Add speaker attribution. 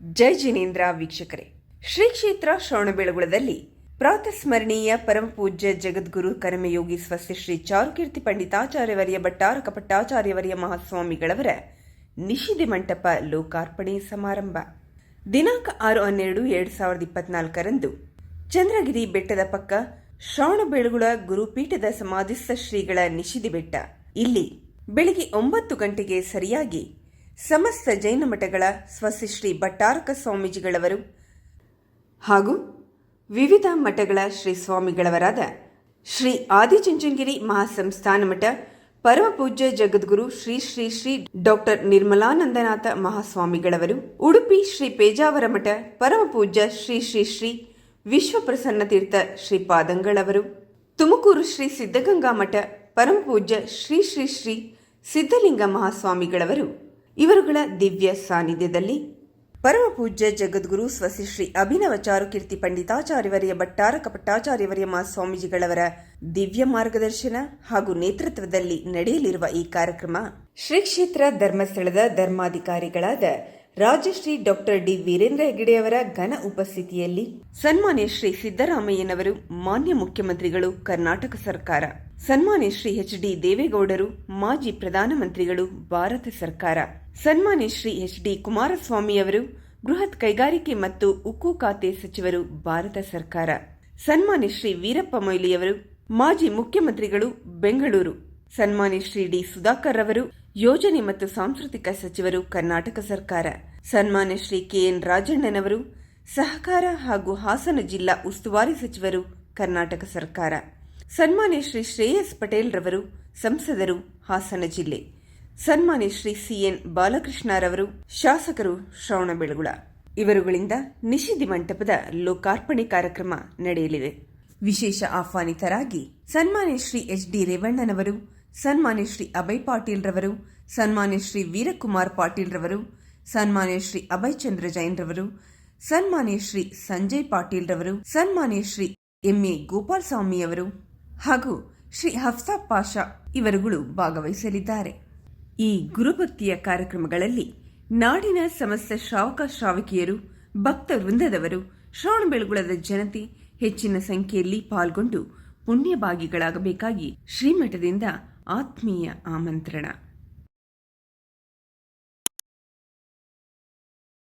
Speaker 1: ಜೈ ಜಿನೇಂದ್ರ ವೀಕ್ಷಕರೇ. ಶ್ರೀ ಕ್ಷೇತ್ರ ಶ್ರವಣಬೆಳಗುಳದಲ್ಲಿ ಪ್ರಾತಸ್ಮರಣೀಯ ಪರಮಪೂಜ್ಯ ಜಗದ್ಗುರು ಕರ್ಮಯೋಗಿ ಸ್ವಸ್ತಿ ಶ್ರೀ ಚಾರುಕೀರ್ತಿ ಪಂಡಿತಾಚಾರ್ಯವರಿಯ ಭಟ್ಟಾರಕ ಪಟ್ಟಾಚಾರ್ಯವರಿಯ ಮಹಾಸ್ವಾಮಿಗಳವರ ನಿಷಿದಿ ಮಂಟಪ ಲೋಕಾರ್ಪಣೆ ಸಮಾರಂಭ. ದಿನಾಂಕ ಆರು ಹನ್ನೆರಡು ಎರಡು ಸಾವಿರದ ಇಪ್ಪತ್ನಾಲ್ಕರಂದು ಚಂದ್ರಗಿರಿ ಬೆಟ್ಟದ ಪಕ್ಕ ಶ್ರವಣಬೆಳಗುಳ ಗುರುಪೀಠದ ಸಮಾಧಿಸ್ಥ ಶ್ರೀಗಳ ನಿಷಿದಿ ಬೆಟ್ಟ. ಇಲ್ಲಿ ಬೆಳಿಗ್ಗೆ ಒಂಬತ್ತು ಗಂಟೆಗೆ ಸರಿಯಾಗಿ ಸಮಸ್ತ ಜೈನ ಮಠಗಳ ಸ್ವಸಿಶ್ರೀ ಭಟ್ಟಾರಕ ಸ್ವಾಮೀಜಿಗಳವರು ಹಾಗೂ ವಿವಿಧ ಮಠಗಳ ಶ್ರೀ ಸ್ವಾಮಿಗಳವರಾದ ಶ್ರೀ ಆದಿಚುಂಚನಗಿರಿ ಮಹಾಸಂಸ್ಥಾನ ಮಠ ಪರಮಪೂಜ್ಯ ಜಗದ್ಗುರು ಶ್ರೀ ಶ್ರೀ ಶ್ರೀ ಡಾಕ್ಟರ್ ನಿರ್ಮಲಾನಂದನಾಥ ಮಹಾಸ್ವಾಮಿಗಳವರು, ಉಡುಪಿ ಶ್ರೀ ಪೇಜಾವರ ಮಠ ಪರಮಪೂಜ್ಯ ಶ್ರೀ ಶ್ರೀ ಶ್ರೀ ವಿಶ್ವಪ್ರಸನ್ನ ತೀರ್ಥ ಶ್ರೀ ಪಾದಂಗಳವರು, ತುಮಕೂರು ಶ್ರೀ ಸಿದ್ಧಗಂಗಾ ಮಠ ಪರಮಪೂಜ್ಯ ಶ್ರೀ ಶ್ರೀ ಶ್ರೀ ಸಿದ್ಧಲಿಂಗ ಮಹಾಸ್ವಾಮಿಗಳವರು. ಇವರುಗಳ ದಿವ್ಯ ಸಾನ್ನಿಧ್ಯದಲ್ಲಿ ಪರಮಪೂಜ್ಯ ಜಗದ್ಗುರು ಸ್ವಸಿ ಶ್ರೀ ಅಭಿನವ ಚಾರುಕೀರ್ತಿ ಪಂಡಿತಾಚಾರ್ಯವರಿಯ ಭಟ್ಟಾರಕ ಪಟ್ಟಾಚಾರ್ಯವರಿಯ ಸ್ವಾಮೀಜಿಗಳವರ ದಿವ್ಯ ಮಾರ್ಗದರ್ಶನ ಹಾಗೂ ನೇತೃತ್ವದಲ್ಲಿ ನಡೆಯಲಿರುವ ಈ ಕಾರ್ಯಕ್ರಮ ಶ್ರೀ ಕ್ಷೇತ್ರ ಧರ್ಮಸ್ಥಳದ ಧರ್ಮಾಧಿಕಾರಿಗಳಾದ ರಾಜಶ್ರೀ ಡಾಕ್ಟರ್ ಡಿ ವೀರೇಂದ್ರ ಹೆಗಡೆಯವರ ಘನ ಉಪಸ್ಥಿತಿಯಲ್ಲಿ ಸನ್ಮಾನ್ಯ ಶ್ರೀ ಸಿದ್ದರಾಮಯ್ಯನವರು ಮಾನ್ಯ ಮುಖ್ಯಮಂತ್ರಿಗಳು, ಕರ್ನಾಟಕ ಸರ್ಕಾರ. ಸನ್ಮಾನ್ಯ ಶ್ರೀ ಎಚ್ ಡಿ ದೇವೇಗೌಡರು, ಮಾಜಿ ಪ್ರಧಾನಮಂತ್ರಿಗಳು, ಭಾರತ ಸರ್ಕಾರ. ಸನ್ಮಾನ್ಯ ಶ್ರೀ ಎಚ್ ಡಿ ಕುಮಾರಸ್ವಾಮಿಯವರು ಬೃಹತ್ ಕೈಗಾರಿಕೆ ಮತ್ತು ಉಕ್ಕು ಖಾತೆ ಸಚಿವರು, ಭಾರತ ಸರ್ಕಾರ. ಸನ್ಮಾನ್ಯ ಶ್ರೀ ವೀರಪ್ಪ ಮೊಯ್ಲಿಯವರು ಮಾಜಿ ಮುಖ್ಯಮಂತ್ರಿಗಳು, ಬೆಂಗಳೂರು. ಸನ್ಮಾನ್ಯ ಶ್ರೀ ಡಿ ಸುಧಾಕರ್ ಅವರು, ಯೋಜನೆ ಮತ್ತು ಸಾಂಸ್ಕೃತಿಕ ಸಚಿವರು, ಕರ್ನಾಟಕ ಸರ್ಕಾರ. ಸನ್ಮಾನ್ಯ ಶ್ರೀ ಕೆಎನ್ ರಾಜಣ್ಣನವರು ಸಹಕಾರ ಹಾಗೂ ಹಾಸನ ಜಿಲ್ಲಾ ಉಸ್ತುವಾರಿ ಸಚಿವರು, ಕರ್ನಾಟಕ ಸರ್ಕಾರ. ಸನ್ಮಾನ್ಯ ಶ್ರೀ ಶ್ರೇಯಸ್ ಪಟೇಲ್ ರವರು ಸಂಸದರು, ಹಾಸನ ಜಿಲ್ಲೆ. ಸನ್ಮಾನ್ಯ ಶ್ರೀ ಸಿಎನ್ ಬಾಲಕೃಷ್ಣರವರು, ಶಾಸಕರು ಶ್ರವಣಬೆಳಗುಳ ಇವರುಗಳಿಂದ ನಿಷಿದಿ ಮಂಟಪದ ಲೋಕಾರ್ಪಣೆ ಕಾರ್ಯಕ್ರಮ ನಡೆಯಲಿದೆ. ವಿಶೇಷ ಆಹ್ವಾನಿತರಾಗಿ ಸನ್ಮಾನ್ಯ ಶ್ರೀ ಎಚ್ ಡಿ ರೇವಣ್ಣನವರು, ಸನ್ಮಾನ್ಯ ಶ್ರೀ ಅಭಯ್ ಪಾಟೀಲ್ ರವರು ಸನ್ಮಾನ್ಯ ಶ್ರೀ ವೀರಕುಮಾರ್ ಪಾಟೀಲ್ ರವರು ಸನ್ಮಾನ್ಯ ಶ್ರೀ ಅಭಯ್ ಚಂದ್ರ ಜೈನ್ ರವರು ಸನ್ಮಾನ್ಯ ಶ್ರೀ ಸಂಜಯ್ ಪಾಟೀಲ್ ರವರು ಸನ್ಮಾನ್ಯ ಶ್ರೀ ಎಂಎ ಗೋಪಾಲ್ ಸ್ವಾಮಿಯವರು ಹಾಗೂ ಶ್ರೀ ಹಫ್ಸಾ ಪಾಷಾ ಇವರುಗಳು ಭಾಗವಹಿಸಲಿದ್ದಾರೆ. ಈ ಗುರುಭಕ್ತಿಯ ಕಾರ್ಯಕ್ರಮಗಳಲ್ಲಿ ನಾಡಿನ ಸಮಸ್ತ ಶ್ರಾವಕ ಶ್ರಾವಕಿಯರು ಭಕ್ತ ವೃಂದದವರು ಶ್ರವಣಬೆಳಗುಳದ ಜನತೆ ಹೆಚ್ಚಿನ ಸಂಖ್ಯೆಯಲ್ಲಿ ಪಾಲ್ಗೊಂಡು ಪುಣ್ಯಭಾಗಿಗಳಾಗಬೇಕಾಗಿ ಶ್ರೀಮಠದಿಂದ ಆತ್ಮೀಯ ಆಮಂತ್ರಣ.